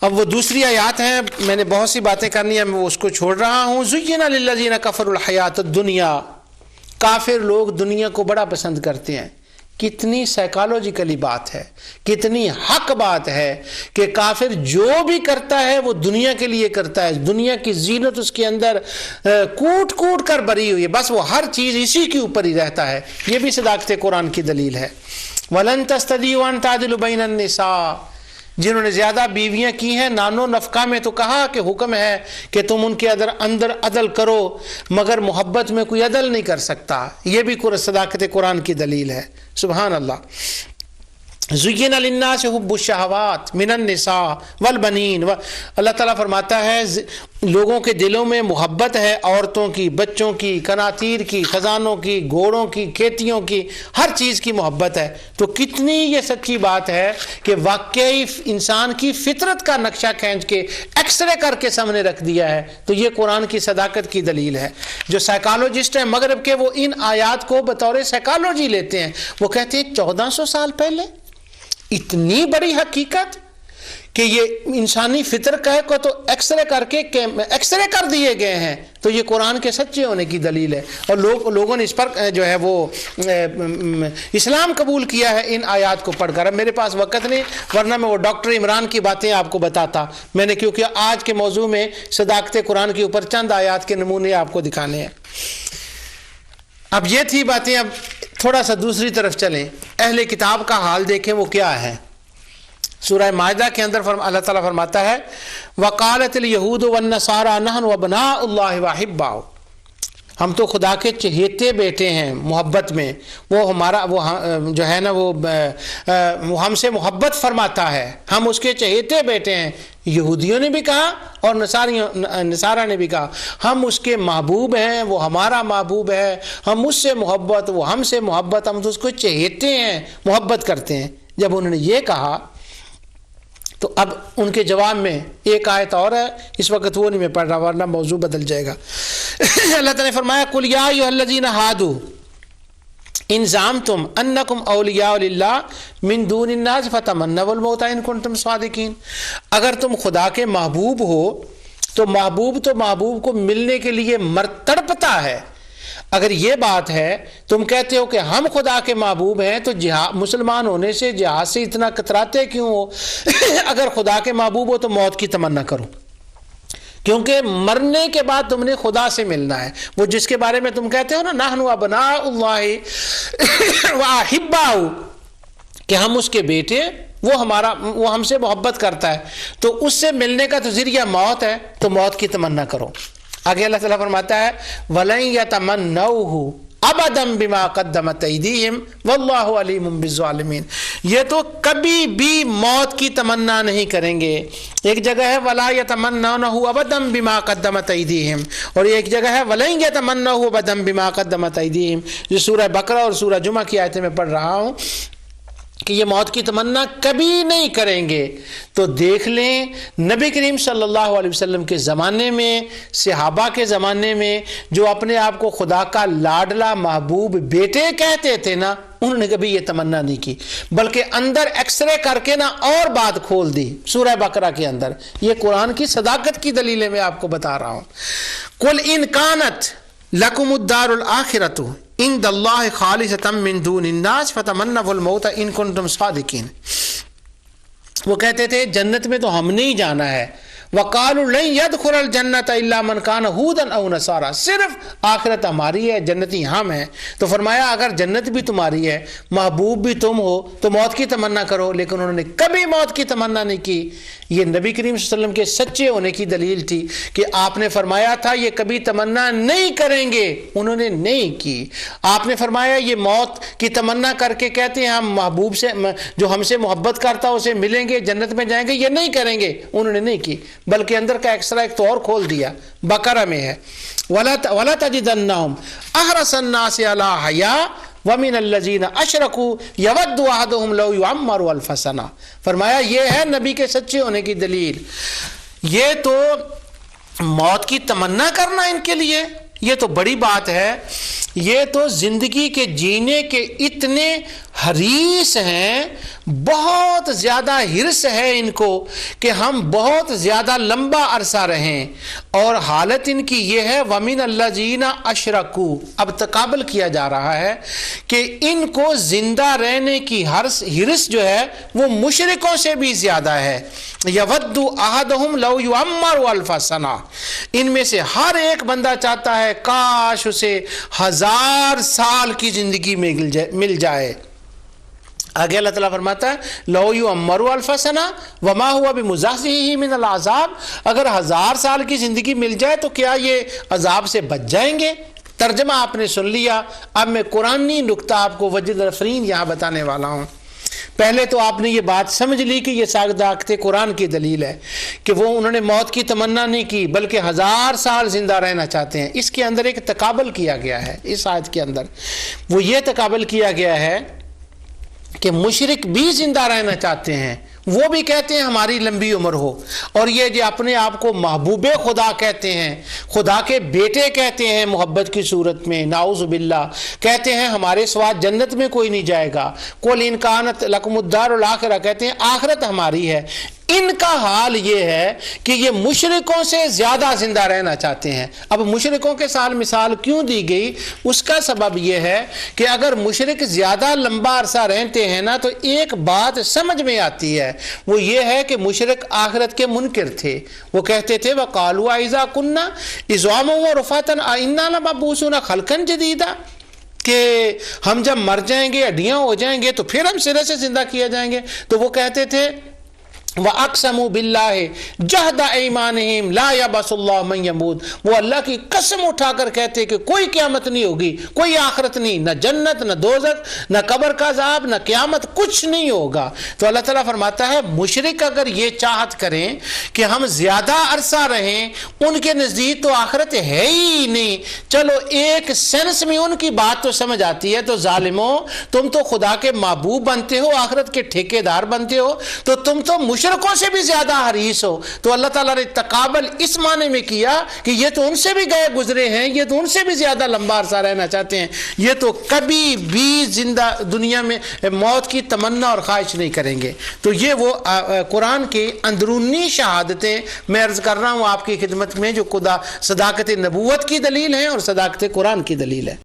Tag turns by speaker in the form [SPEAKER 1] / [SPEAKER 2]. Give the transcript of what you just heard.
[SPEAKER 1] اب وہ دوسری آیات ہیں، میں نے بہت سی باتیں کرنی ہیں، میں اس کو چھوڑ رہا ہوں۔ زینا للذین کفر الحیات الدنیا۔ کافر لوگ دنیا کو بڑا پسند کرتے ہیں۔ کتنی سائیکالوجیکلی بات ہے، کتنی حق بات ہے کہ کافر جو بھی کرتا ہے، وہ دنیا کے لیے کرتا ہے۔ دنیا کی زینت اس کے اندر کوٹ کوٹ کر بری ہوئی ہے۔ بس وہ ہر چیز اسی کے اوپر ہی رہتا ہے۔ یہ بھی صداقت قرآن کی دلیل ہے۔ ولن تستدیوان تعدل بین النساء۔ جنہوں نے زیادہ بیویاں کی ہیں، نانو نفقہ میں تو کہا کہ حکم ہے کہ تم ان کے اندر اندر عدل کرو، مگر محبت میں کوئی عدل نہیں کر سکتا۔ یہ بھی صداقت قرآن کی دلیل ہے۔ سبحان اللہ۔ زین للناس حب الشہوات من النساء والبنین و، اللہ تعالیٰ فرماتا ہے لوگوں کے دلوں میں محبت ہے، عورتوں کی، بچوں کی کناتیر کی، خزانوں کی، گھوڑوں کی، کھیتیوں کی، ہر چیز کی محبت ہے۔ تو کتنی یہ سچی بات ہے کہ واقعی انسان کی فطرت کا نقشہ کھینچ کے ایکس رے کر کے سامنے رکھ دیا ہے۔ تو یہ قرآن کی صداقت کی دلیل ہے۔ جو سائیکالوجسٹ ہیں مغرب کے، وہ ان آیات کو بطور سائیکالوجی لیتے ہیں۔ وہ کہتے ہیں، چودہ سو سال پہلے اتنی بڑی حقیقت کہ یہ انسانی فطر کہے کو تو ایکس رے کر کے ایکس رے کر دیے گئے ہیں۔ تو یہ قرآن کے سچے ہونے کی دلیل ہے۔ اور لوگ لوگوں نے اس پر جو ہے وہ اسلام قبول کیا ہے ان آیات کو پڑھ کر۔ میرے پاس وقت نہیں، ورنہ میں وہ ڈاکٹر عمران کی باتیں آپ کو بتاتا۔ میں نے کیونکہ آج کے موضوع میں صداقت قرآن کے اوپر چند آیات کے نمونے آپ کو دکھانے ہیں۔ اب یہ تھی باتیں، اب تھوڑا سا دوسری طرف چلیں۔ اہل کتاب کا حال دیکھیں وہ کیا ہے۔ سورہ معاہدہ کے اندر فرم، اللہ تعالیٰ فرماتا ہے وکالت الہود و سارا نہن و بنا اللہ واحب ہم تو خدا کے چہیتے بیٹے ہیں محبت میں۔ وہ ہمارا، وہ ہاں، جو ہے نا، وہ ہم سے محبت فرماتا ہے۔ ہم اس کے چہیتے بیٹے ہیں۔ یہودیوں نے بھی کہا اور نصاریوں نصارہ نے بھی کہا۔ ہم اس کے محبوب ہیں، وہ ہمارا محبوب ہے۔ ہم اس سے محبت، وہ ہم سے محبت، ہم تو اس کو چہیتے ہیں، محبت کرتے ہیں۔ جب انہوں نے یہ کہا تو اب ان کے جواب میں ایک آیت اور ہے، اس وقت وہ نہیں میں پڑھ رہا، ورنہ موضوع بدل جائے گا۔ اللہ تعالیٰ نے فرمایا کل یا الذین ہادو انزام تم انکم اولیاء اللہ من دون الناس فتمنوا الموت ان کنتم صادقین اگر تم خدا کے محبوب ہو، تو محبوب تو محبوب کو ملنے کے لیے مر تڑپتا ہے۔ اگر یہ بات ہے، تم کہتے ہو کہ ہم خدا کے محبوب ہیں، تو جہاد مسلمان ہونے سے جہاد سے اتنا کتراتے کیوں ہو؟ اگر خدا کے محبوب ہو تو موت کی تمنا کرو۔ کیونکہ مرنے کے بعد تم نے خدا سے ملنا ہے۔ وہ جس کے بارے میں تم کہتے ہو نا نہ بنا اللہ واحبا کہ ہم اس کے بیٹے وہ ہمارا، وہ ہم سے محبت کرتا ہے۔ تو اس سے ملنے کا تو ذریعہ موت ہے، تو موت کی تمنا کرو۔ آگے اللہ تعالیٰ فرماتا ہے، وَلَن يَتَمَنَّوْهُ ابدم بما قدمت ایدیہم واللہ علیم بالظالمین یہ تو کبھی بھی موت کی تمنا نہیں کریں گے۔ ایک جگہ ہے، ولا یتمنونه ابدم بما قدمت ایدیہم اور ایک جگہ ہے، ولن یتمنونه ابدم بما قدمت ایدیہم جو سورہ بقرہ اور سورہ جمعہ کی آیتیں میں پڑھ رہا ہوں۔ کہ یہ موت کی تمنا کبھی نہیں کریں گے۔ تو دیکھ لیں، نبی کریم صلی اللہ علیہ وسلم کے زمانے میں، صحابہ کے زمانے میں جو اپنے آپ کو خدا کا لاڈلا محبوب بیٹے کہتے تھے نا، انہوں نے کبھی یہ تمنا نہیں کی۔ بلکہ اندر ایکس رے کر کے نا اور بات کھول دی سورہ بقرہ کے اندر۔ یہ قرآن کی صداقت کی دلیلیں میں آپ کو بتا رہا ہوں۔ کل انکانت لکم الدار الآخرت ان اللہ خالص من دون الناس فتمنا الموت ان کنتم صادقین وہ کہتے تھے، جنت میں تو ہم نے ہی جانا ہے وقال يدخل الجنت الا من كان هودا او نصارى. صرف آخرت ہماری ہے جنتی ہم ہیں۔ تو فرمایا، اگر جنت بھی تمہاری ہے، محبوب بھی تم ہو، تو موت کی تمنا کرو۔ لیکن انہوں نے کبھی موت کی تمنا نہیں کی۔ یہ نبی کریم صلی اللہ علیہ وسلم کے سچے ہونے کی دلیل تھی کہ آپ نے فرمایا تھا، یہ کبھی تمنا نہیں کریں گے۔ انہوں نے نہیں کی۔ آپ نے فرمایا، یہ موت کی تمنا کر کے کہتے ہیں، ہم محبوب سے، جو ہم سے محبت کرتا، اسے ملیں گے، جنت میں جائیں گے یہ نہیں کریں گے۔ انہوں نے نہیں کی۔ بلکہ اندر کا ایکسٹرا ایک تو اور کھول دیا، بقرہ میں ہے۔ ولا تجدنہم احرس الناس علی حیا ومن الذین اشرکوا یود احدهم لو یعمر الف سنہ فرمایا، یہ ہے نبی کے سچے ہونے کی دلیل۔ یہ تو موت کی تمنا کرنا ان کے لیے، یہ تو بڑی بات ہے۔ یہ تو زندگی کے جینے کے اتنے حریص ہیں، بہت زیادہ ہرس ہے ان کو کہ ہم بہت زیادہ لمبا عرصہ رہیں۔ اور حالت ان کی یہ ہے، ومن اللہ جینا اشرکو اب تقابل کیا جا رہا ہے کہ ان کو زندہ رہنے کی ہرس ہرس جو ہے، وہ مشرکوں سے بھی زیادہ ہے۔ یود احدہم لو یعمر الف سنا ان میں سے ہر ایک بندہ چاہتا ہے کاش اسے ہزار سال کی زندگی میں مل جائے آگے اللہ تعالیٰ فرماتا ہے، لو یو امر الفسنا وما ہوا بھی ہی من العذاب۔ اگر ہزار سال کی زندگی مل جائے تو کیا یہ عذاب سے بچ جائیں گے؟ ترجمہ آپ نے سن لیا۔ اب میں قرآنی نقطہ آپ کو وجد الفرین یہاں بتانے والا ہوں۔ پہلے تو آپ نے یہ بات سمجھ لی کہ یہ ساگداخت قرآن کی دلیل ہے کہ وہ انہوں نے موت کی تمنا نہیں کی، بلکہ ہزار سال زندہ رہنا چاہتے ہیں۔ اس کے اندر ایک تقابل کیا گیا ہے، اس آیت کے اندر۔ وہ یہ تقابل کیا گیا ہے کہ مشرق بھی زندہ رہنا چاہتے ہیں وہ بھی کہتے ہیں ہماری لمبی عمر ہو۔ اور یہ جو اپنے آپ کو محبوب خدا کہتے ہیں، خدا کے بیٹے کہتے ہیں محبت کی صورت میں ناؤز باللہ۔ کہتے ہیں ہمارے سواد جنت میں کوئی نہیں جائے گا۔ کل انکانت لکم الدار الاخرہ کہتے ہیں آخرت ہماری ہے۔ ان کا حال یہ ہے کہ یہ مشرقوں سے زیادہ زندہ رہنا چاہتے ہیں۔ اب مشرقوں کے سال مثال کیوں دی گئی؟ اس کا سبب یہ ہے کہ اگر مشرق زیادہ لمبا عرصہ رہتے ہیں نا، تو ایک بات سمجھ میں آتی ہے۔ وہ یہ ہے کہ مشرق آخرت کے منکر تھے۔ وہ کہتے تھے وہ کالو آئزہ کنہ ازوام و رفاتن آئندہ نہ بابوسونا خلقن جدیدہ کہ ہم جب مر جائیں گے ہڈیاں ہو جائیں گے، تو پھر ہم سرے سے زندہ کیا جائیں گے۔ تو وہ کہتے تھے وَأَقْسَمُوا بِاللَّهِ جَهْدَ اِيمَانِهِمْ لَا يَبَسُ اللَّهُ مَنْ يَمُودُ وہ اللہ کی قسم اٹھا کر کہتے کہ کوئی قیامت نہیں ہوگی، کوئی آخرت نہیں، نہ جنت، نہ دوزت نہ قبر کا عذاب، نہ قیامت، کچھ نہیں ہوگا۔ تو اللہ تعالیٰ فرماتا ہے مشرق اگر یہ چاہت کریں کہ ہم زیادہ عرصہ رہیں، ان کے نزدیک تو آخرت ہے ہی نہیں۔ چلو، ایک سینس میں ان کی بات تو سمجھ آتی ہے، تو ظالموں، تم تو خدا کے محبوب بنتے ہو، آخرت کے ٹھیکے دار بنتے ہو، تو تم تو مشرق مشرقوں سے بھی زیادہ حریص ہو؟ تو اللہ تعالیٰ نے تقابل اس معنی میں کیا کہ یہ تو ان سے بھی گئے گزرے ہیں، یہ تو ان سے بھی زیادہ لمبا عرصہ رہنا چاہتے ہیں۔ یہ تو کبھی بھی زندہ دنیا میں موت کی تمنا اور خواہش نہیں کریں گے۔ تو یہ وہ قرآن کی اندرونی شہادتیں میں عرض کر رہا ہوں، آپ کی خدمت میں جو خدا صداقت نبوت کی دلیل ہیں اور صداقت قرآن کی دلیل ہے۔